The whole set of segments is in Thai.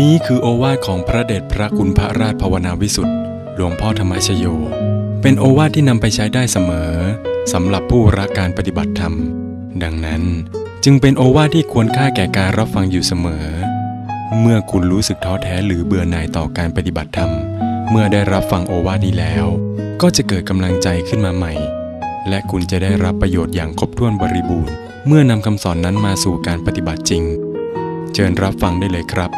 นี้คือโอวาทของพระเดชพระคุณพระราชภาวนาวิสุทธ์หลวงพ่อธรรมชโย เป็นโอวาทที่นำไปใช้ได้เสมอสำหรับผู้รักการปฏิบัติธรรม ดังนั้นจึงเป็นโอวาทที่ควรค่าแก่การรับฟังอยู่เสมอ เมื่อคุณรู้สึกท้อแท้หรือเบื่อหน่ายต่อการปฏิบัติธรรม เมื่อได้รับฟังโอวาทนี้แล้ว ก็จะเกิดกำลังใจขึ้นมาใหม่ และคุณจะได้รับประโยชน์อย่างครบถ้วนบริบูรณ์ เมื่อนำคำสอนนั้นมาสู่การปฏิบัติจริง เชิญรับฟังได้เลยครับ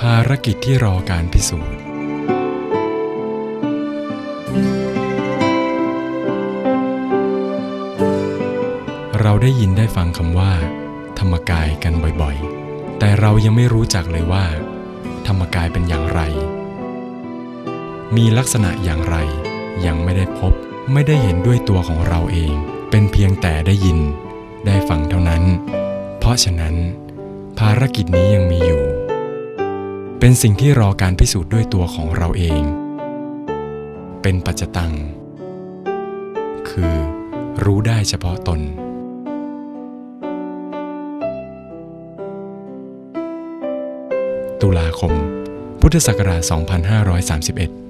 ภารกิจที่รอการพิสูจน์ เราได้ยินได้ฟังคำว่า ธรรมกายกันบ่อยๆ แต่เรายังไม่รู้จักเลยว่า ธรรมกายเป็นอย่างไร มีลักษณะอย่างไร ยังไม่ได้พบ ไม่ได้เห็นด้วยตัวของเราเอง เป็นเพียงแต่ได้ยิน ได้ฟังเท่านั้น เพราะฉะนั้น ภารกิจนี้ยังมีอยู่ เป็นสิ่งที่รอการพิสูจน์ด้วยตัวของเราเอง เป็นปัจจตัง คือรู้ได้เฉพาะตน ตุลาคม พุทธศักราช 2531